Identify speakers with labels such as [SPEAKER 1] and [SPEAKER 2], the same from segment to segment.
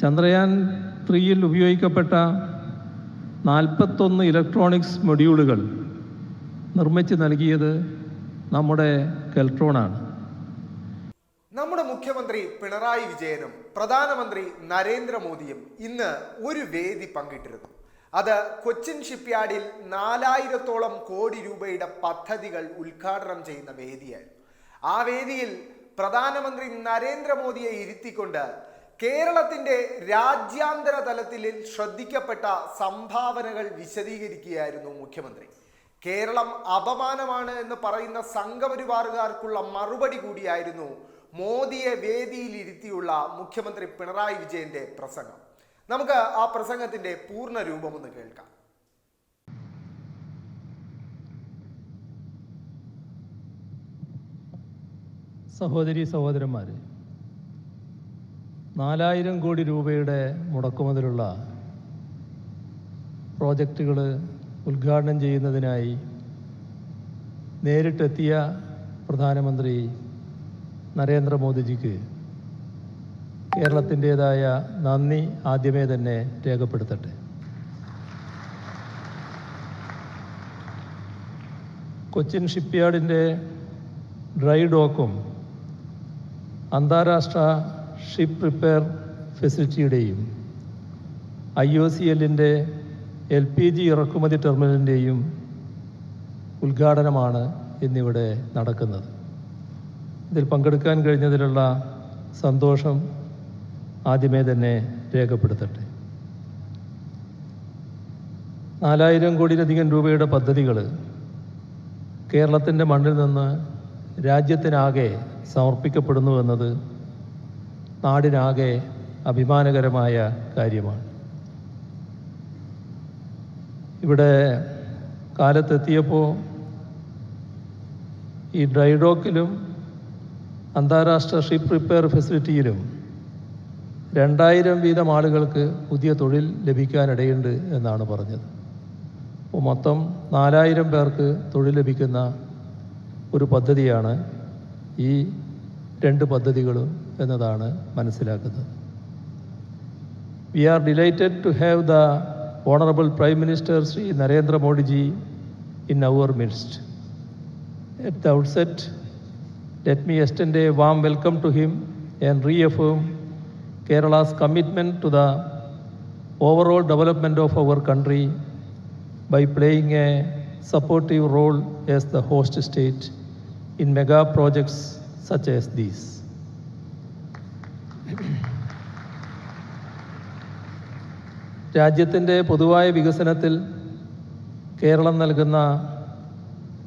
[SPEAKER 1] ചന്ദ്രയാൻ ത്രീയിൽ ഉപയോഗിക്കപ്പെട്ട നാൽപ്പത്തൊന്ന് ഇലക്ട്രോണിക്സ് മൊഡ്യൂളുകൾ നിർമ്മിച്ച് നൽകിയത് നമ്മുടെ കെൽട്രോണാണ്.
[SPEAKER 2] നമ്മുടെ മുഖ്യമന്ത്രി പിണറായി വിജയനും പ്രധാനമന്ത്രി നരേന്ദ്രമോദിയും ഇന്ന് ഒരു വേദി പങ്കിട്ടിരുന്നു. അത് കൊച്ചിൻ ഷിപ്പ്യാർഡിൽ നാലായിരത്തോളം കോടി രൂപയുടെ പദ്ധതികൾ ഉദ്ഘാടനം ചെയ്യുന്ന വേദിയായിരുന്നു. ആ വേദിയിൽ പ്രധാനമന്ത്രി നരേന്ദ്രമോദിയെ ഇരുത്തിക്കൊണ്ട് കേരളത്തിന്റെ രാജ്യാന്തര തലത്തിൽ ശ്രദ്ധിക്കപ്പെട്ട സംഭാവനകൾ വിശദീകരിക്കുകയായിരുന്നു മുഖ്യമന്ത്രി. കേരളം അപമാനമാണ് എന്ന് പറയുന്ന സംഘപരിവാറുകാർക്കുള്ള മറുപടി കൂടിയായിരുന്നു മോദിയെ വേദിയിലിരുത്തിയുള്ള മുഖ്യമന്ത്രി പിണറായി വിജയന്റെ പ്രസംഗം. നമുക്ക് ആ പ്രസംഗത്തിന്റെ പൂർണ രൂപം ഒന്ന് കേൾക്കാം.
[SPEAKER 1] സഹോദരി സഹോദരന്മാർ നാലായിരം കോടി രൂപയുടെ മുടക്കുമുതലുള്ള പ്രോജക്റ്റുകൾ ഉദ്ഘാടനം ചെയ്യുന്നതിനായി നേരിട്ടെത്തിയ പ്രധാനമന്ത്രി നരേന്ദ്രമോദിജിക്ക് കേരളത്തിന്റേതായ നന്ദി ആദ്യമേ തന്നെ രേഖപ്പെടുത്തട്ടെ. കൊച്ചിൻ ഷിപ്പ്യാർഡിന്റെ ഡ്രൈ ഡോക്കും അന്താരാഷ്ട്ര ഷിപ്പ് റിപ്പയർ ഫെസിലിറ്റിയുടെയും ഐ ഒ സി എല്ലിന്റെ എൽ പി ജി ഇറക്കുമതി ടെർമിനലിന്റെയും ഉദ്ഘാടനമാണ് ഇന്നിവിടെ നടക്കുന്നത്. ഇതിൽ പങ്കെടുക്കാൻ കഴിഞ്ഞതിലുള്ള സന്തോഷം ആദ്യമേ തന്നെ രേഖപ്പെടുത്തട്ടെ. നാലായിരം കോടിയിലധികം രൂപയുടെ പദ്ധതികൾ കേരളത്തിന്റെ മണ്ണിൽ നിന്ന് രാജ്യത്തിനാകെ സമർപ്പിക്കപ്പെടുന്നു എന്നത് നാടിനാകെ അഭിമാനകരമായ കാര്യമാണ്. ഇവിടെ കാലത്തെത്തിയപ്പോൾ ഈ ഡ്രൈഡോക്കിലും അന്താരാഷ്ട്ര ഷിപ്പ് റിപ്പയർ ഫെസിലിറ്റിയിലും രണ്ടായിരം വീതം ആളുകൾക്ക് പുതിയ തൊഴിൽ ലഭിക്കാനിടയുണ്ട് എന്നാണ് പറഞ്ഞത്. അപ്പോൾ മൊത്തം നാലായിരം പേർക്ക് തൊഴിൽ ലഭിക്കുന്ന ഒരു പദ്ധതിയാണ് ഈ രണ്ട് പദ്ധതികളും എന്നതാണ് മനസ്സിലാക്കുന്നത് we are delighted to have the honourable prime minister Shri Narendra Modiji in our midst At the outset, let me extend a warm welcome to him and reaffirm Kerala's commitment to the overall development of our country by playing a supportive role as the host state in mega projects such as these. രാജ്യത്തിന്റെ പൊതുവായ വികസനത്തിൽ കേരളം നൽകുന്ന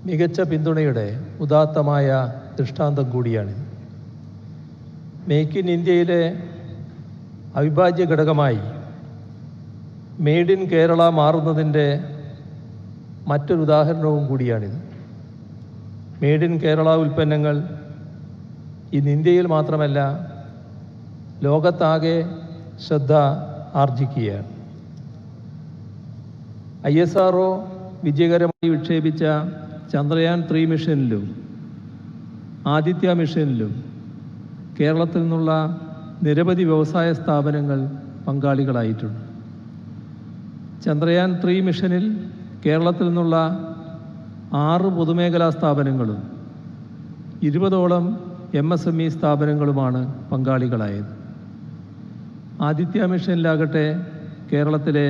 [SPEAKER 1] മികച്ച പിന്തുണയുടെ ഉദാത്തമായ ദൃഷ്ടാന്തം കൂടിയാണിത്. Make in ഇന്ത്യയിലെ അവിഭാജ്യ ഘടകമായി മെയ്ഡ് ഇൻ കേരള മാറുന്നതിന്റെ മറ്റൊരു ഉദാഹരണവും കൂടിയാണിത്. മെയ്ഡ് ഇൻ കേരള ഉൽപ്പന്നങ്ങൾ ഇന്ന് ഇന്ത്യയിൽ മാത്രമല്ല ലോകത്താകെ ശ്രദ്ധ ആർജിക്കുകയാണ്. ഐ എസ് ആർ ഒ വിജയകരമായി വിക്ഷേപിച്ച ചന്ദ്രയാൻ ത്രീ മിഷനിലും ആദിത്യ മിഷനിലും കേരളത്തിൽ നിന്നുള്ള നിരവധി വ്യവസായ സ്ഥാപനങ്ങൾ പങ്കാളികളായിട്ടുണ്ട്. ചന്ദ്രയാൻ ത്രീ മിഷനിൽ കേരളത്തിൽ നിന്നുള്ള ആറ് പൊതുമേഖലാ സ്ഥാപനങ്ങളും ഇരുപതോളം എം എസ് എം ഇ സ്ഥാപനങ്ങളുമാണ് പങ്കാളികളായത്. ആദിത്യ മിഷനിലാകട്ടെ കേരളത്തിലെ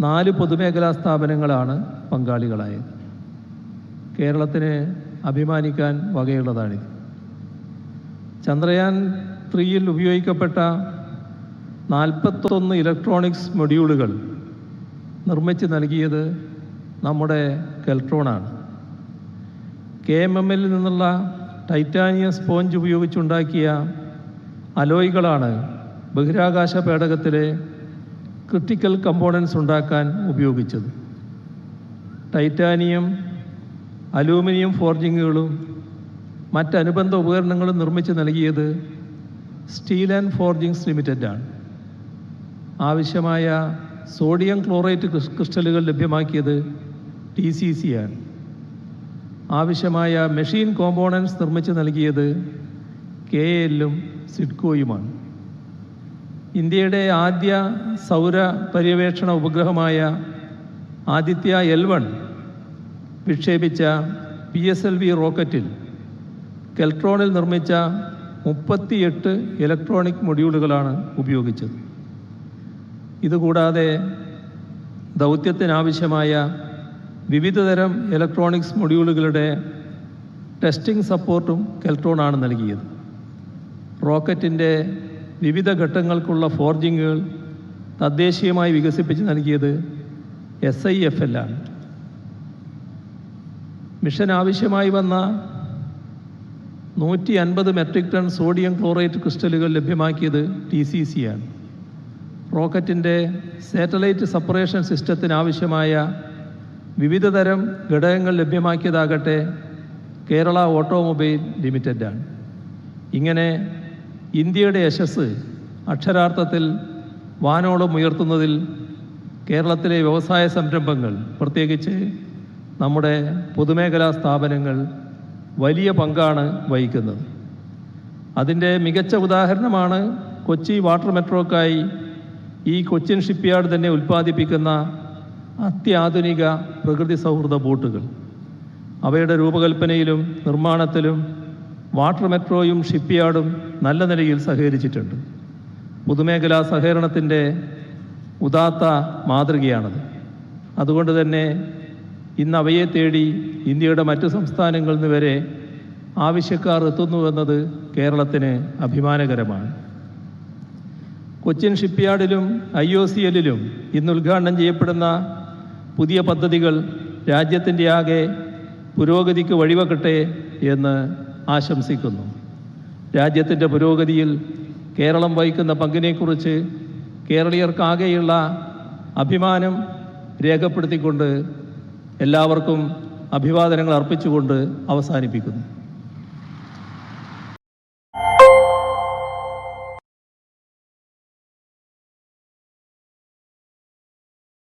[SPEAKER 1] നാല് പൊതുമേഖലാ സ്ഥാപനങ്ങളാണ് പങ്കാളികളായത്. കേരളത്തിന് അഭിമാനിക്കാൻ വകയുള്ളതാണിത് ചന്ദ്രയാൻ ത്രീയിൽ ഉപയോഗിക്കപ്പെട്ട നാൽപ്പത്തൊന്ന് ഇലക്ട്രോണിക്സ് മൊഡ്യൂളുകൾ നിർമ്മിച്ച് നൽകിയത് നമ്മുടെ കെൽട്രോണാണ്. കെ എം എം നിന്നുള്ള ടൈറ്റാനിയം സ്പോഞ്ച് ഉപയോഗിച്ചുണ്ടാക്കിയ അലോയ്കളാണ് ബഹിരാകാശ പേടകത്തിലെ ക്രിട്ടിക്കൽ കമ്പോണൻസ് ഉണ്ടാക്കാൻ ഉപയോഗിച്ചത്. ടൈറ്റാനിയം അലൂമിനിയം ഫോർജിങ്ങുകളും മറ്റനുബന്ധ ഉപകരണങ്ങളും നിർമ്മിച്ച് നൽകിയത് സ്റ്റീൽ ആൻഡ് ഫോർജിങ്സ് ലിമിറ്റഡാണ് ആവശ്യമായ സോഡിയം ക്ലോറേറ്റ് ക്രിസ്റ്റലുകൾ ലഭ്യമാക്കിയത് ടി സി സി ആണ്. ആവശ്യമായ മെഷീൻ കോമ്പോണൻസ് നിർമ്മിച്ച് നൽകിയത് കെ എല്ലും സിഡ്കോയുമാണ് ഇന്ത്യയുടെ ആദ്യ സൗര പര്യവേക്ഷണ ഉപഗ്രഹമായ ആദിത്യ എൽ വൺ വിക്ഷേപിച്ച പി എസ് എൽ വി റോക്കറ്റിൽ കെൽട്രോണിൽ നിർമ്മിച്ച മുപ്പത്തിയെട്ട് ഇലക്ട്രോണിക് മൊഡ്യൂളുകളാണ് ഉപയോഗിച്ചത്. ഇതുകൂടാതെ ദൗത്യത്തിനാവശ്യമായ വിവിധതരം ഇലക്ട്രോണിക്സ് മൊഡ്യൂളുകളുടെ ടെസ്റ്റിംഗ് സപ്പോർട്ടും കെൽട്രോണാണ് നൽകിയത്. റോക്കറ്റിന്റെ വിവിധ ഘട്ടങ്ങൾക്കുള്ള ഫോർജിങ്ങുകൾ തദ്ദേശീയമായി വികസിപ്പിച്ച് നൽകിയത് എസ് ഐ എഫ് എല്ലാണ് മിഷൻ ആവശ്യമായി വന്ന നൂറ്റി അൻപത് മെട്രിക് ടൺ സോഡിയം ക്ലോറേറ്റ് ക്രിസ്റ്റലുകൾ ലഭ്യമാക്കിയത് ടി സി സി ആണ്. റോക്കറ്റിന്റെ സാറ്റലൈറ്റ് സപ്പറേഷൻ സിസ്റ്റത്തിനാവശ്യമായ വിവിധ തരം ഘടകങ്ങൾ ലഭ്യമാക്കിയതാകട്ടെ കേരള ഓട്ടോമൊബൈൽ ലിമിറ്റഡാണ് ഇങ്ങനെ ഇന്ത്യയുടെ യശസ് അക്ഷരാർത്ഥത്തിൽ വാനോളം ഉയർത്തുന്നതിൽ കേരളത്തിലെ വ്യവസായ സംരംഭങ്ങൾ പ്രത്യേകിച്ച് നമ്മുടെ പൊതുമേഖലാ സ്ഥാപനങ്ങൾ വലിയ പങ്കാണ് വഹിക്കുന്നത്. അതിന്റെ മികച്ച ഉദാഹരണമാണ് കൊച്ചി വാട്ടർ മെട്രോക്കായി ഈ കൊച്ചിൻ ഷിപ്പ്യാർഡ് തന്നെ ഉൽപ്പാദിപ്പിക്കുന്ന അത്യാധുനിക പ്രകൃതി സൗഹൃദ ബോട്ടുകൾ. അവയുടെ രൂപകൽപ്പനയിലും നിർമ്മാണത്തിലും വാട്ടർ മെട്രോയും ഷിപ്പ്യാർഡും നല്ല നിലയിൽ സഹകരിച്ചിട്ടുണ്ട്. പൊതുമേഖലാ സഹകരണത്തിന്റെ ഉദാത്ത മാതൃകയാണത്. അതുകൊണ്ട് തന്നെ ഇന്ന് അവയെ തേടി ഇന്ത്യയുടെ മറ്റ് സംസ്ഥാനങ്ങളിൽ നിന്ന് വരെ ആവശ്യക്കാർ എത്തുന്നുവെന്നത് കേരളത്തിന് അഭിമാനകരമാണ്. കൊച്ചിൻ ഷിപ്പ്യാർഡിലും ഐ ഒ സി എല്ലിലും ഇന്ന് ഉദ്ഘാടനം ചെയ്യപ്പെടുന്ന പുതിയ പദ്ധതികൾ രാജ്യത്തിന്റെ ആകെ പുരോഗതിക്ക് വഴിവെക്കട്ടെ എന്ന് ആശംസിക്കുന്നു. രാജ്യത്തിന്റെ പുരോഗതിയിൽ കേരളം വഹിക്കുന്ന പങ്കിനെക്കുറിച്ച് കേരളീയർക്കാകെയുള്ള അഭിമാനം രേഖപ്പെടുത്തിക്കൊണ്ട് എല്ലാവർക്കും അഭിവാദനങ്ങൾ അർപ്പിച്ചുകൊണ്ട് അവസാനിപ്പിക്കുന്നു.